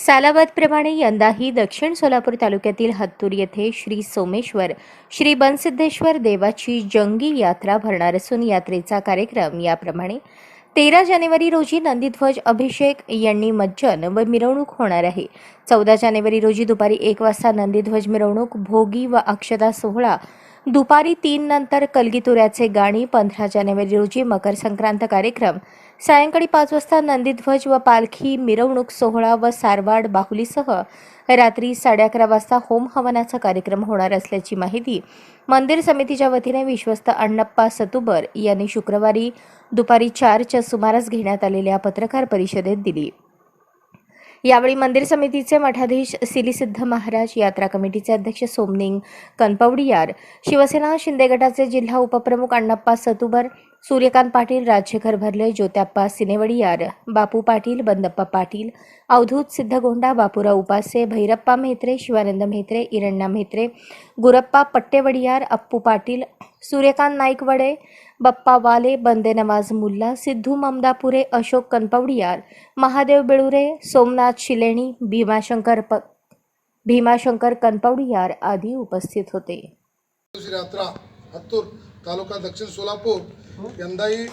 सालाबादप्रमाणे यंदाही दक्षिण सोलापूर तालुक्यातील हत्तूर येथे श्री सोमेश्वर श्री बनसिद्धेश्वर देवाची जंगी यात्रा भरणार असून यात्रेचा कार्यक्रम याप्रमाणे तेरा जानेवारी रोजी नंदीध्वज अभिषेक यांनी मज्जन व मिरवणूक होणार आहे. चौदा जानेवारी रोजी दुपारी एक वाजता नंदीध्वज मिरवणूक भोगी व अक्षता सोहळा दुपारी तीन नंतर कलगीतुऱ्याचे गाणी पंधरा जानेवारी रोजी मकर संक्रांत कार्यक्रम सायंकाळी पाच वाजता नंदीध्वज व पालखी मिरवणूक सोहळा व सारवाड बाहुलीसह रात्री साडे अकरा वाजता होम हवनाचा कार्यक्रम होणार असल्याची माहिती मंदिर समितीच्या वतीने विश्वस्त अण्णप्पा सतुबर यांनी शुक्रवारी दुपारी चारच्या सुमारास घेण्यात आलेल्या पत्रकार परिषदेत दिली. यावेळी मंदिर समितीचे मठाधीश सिलीसिद्ध महाराज यात्रा कमिटीचे अध्यक्ष सोमनिंग कनपवडीयार शिवसेना शिंदे गटाचे जिल्हा उपप्रमुख अण्णप्पा सतुबर सूर्यकांत पाटील राज्यघर भरले ज्योत्याप्पा सिनेवडियार बापू पाटील बंदप्पा पाटील अवधूत सिद्धगोंडा बापूराव उपासे भैरप्पा म्हेत्रे शिवानंद म्हेत्रे इरण्णा म्हेत्रे गुरप्पा पट्टेवडियार अप्पू पाटील सूर्यकांत नाईकवडे बप्पा वाले बंदे नवाज मुल्ला सिद्धू ममदापुरे अशोक कनपवडियार महादेव बेळुरे सोमनाथ शिलेणी भीमाशंकर प भीमाशंकर कनपवडियार आदी उपस्थित होते. तालुका दक्षिण सोलापूर यंदाही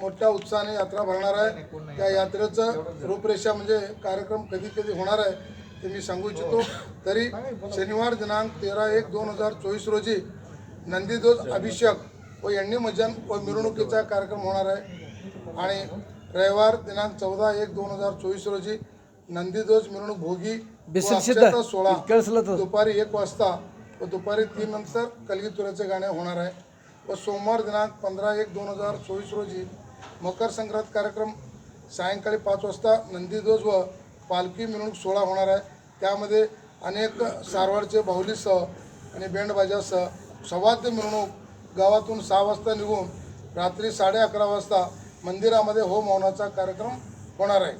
मोठ्या उत्साहाने यात्रा भरणार आहे त्या यात्रेचं रूपरेषा म्हणजे कार्यक्रम कधी कधी होणार आहे ते मी सांगू इच्छितो तरी शनिवार दिनांक तेरा एक दोन हजार चोवीस रोजी नंदीध्वज अभिषेक व यण्णी मजन व मिरवणुकीचा कार्यक्रम होणार आहे आणि रविवार दिनांक चौदा एक दोन हजार चोवीस रोजी नंदीध्वज मिरवणूक भोगी व. अक्षता तर. दुपारी एक वाजता व दुपारी तीन नंतर कलगीतुऱ्याचे गाणे होणार आहे व सोमवार दिनांक पंधरा एक दोन हजार चोवीस रोजी मकर संक्रांत कार्यक्रम सायंकाळी पाच वाजता नंदीध्वज व पालखी मिरवणूक सोहळा होणार आहे. त्यामध्ये अनेक सारवाडचे बाहुलीसह आणि बँडबाजासह सवाद्य मिरवणूक गावातून सहा वाजता निघून रात्री साडे अकरा वाजता मंदिरामध्ये होम हवनाचा कार्यक्रम होणार आहे.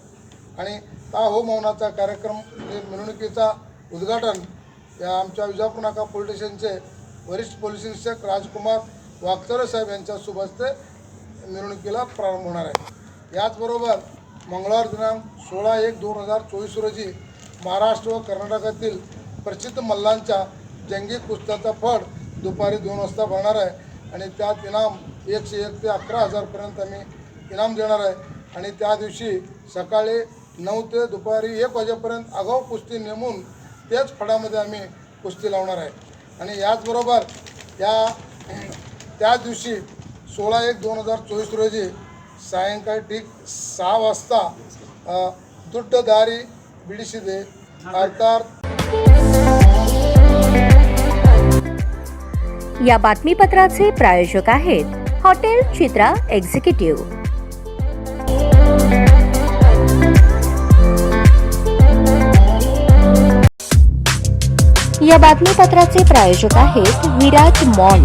आणि त्या होम हवनाचा कार्यक्रम म्हणजे मिरवणुकीचा उद्घाटन या आमच्या विजापूर नाका पोलीस स्टेशनचे वरिष्ठ पोलीस निरीक्षक राजकुमार वागचरे साहेब यांच्या शुभ हस्ते मिरवणुकीला प्रारंभ होणार आहे. याचबरोबर मंगळवार दिनांक सोळा एक दोन हजार चोवीस रोजी महाराष्ट्र व कर्नाटकातील प्रसिद्ध मल्लांच्या जंगी कुस्त्याचा फड दुपारी दोन वाजता भरणार आहे आणि त्यात इनाम एकशे एक ते अकरा हजारपर्यंत आम्ही इनाम देणार आहे. आणि त्या दिवशी सकाळी नऊ ते दुपारी एक वाजेपर्यंत आगाऊ कुस्ती नेमून तेच फडामध्ये आम्ही कुस्ती लावणार आहे. आणि याचबरोबर या त्या दिवशी सोळा एक दोन हजार चोवीस रोजी सायंकाळी ठीक सहा वाजता अ, दुड्डदारी बिडीशिदे अर्थात या बातमीपत्राचे प्रायोजक आहेत हॉटेल चित्रा एक्झिक्युटिव्ह. या बातमीपत्राचे प्रायोजक आहेत विराज मॉल.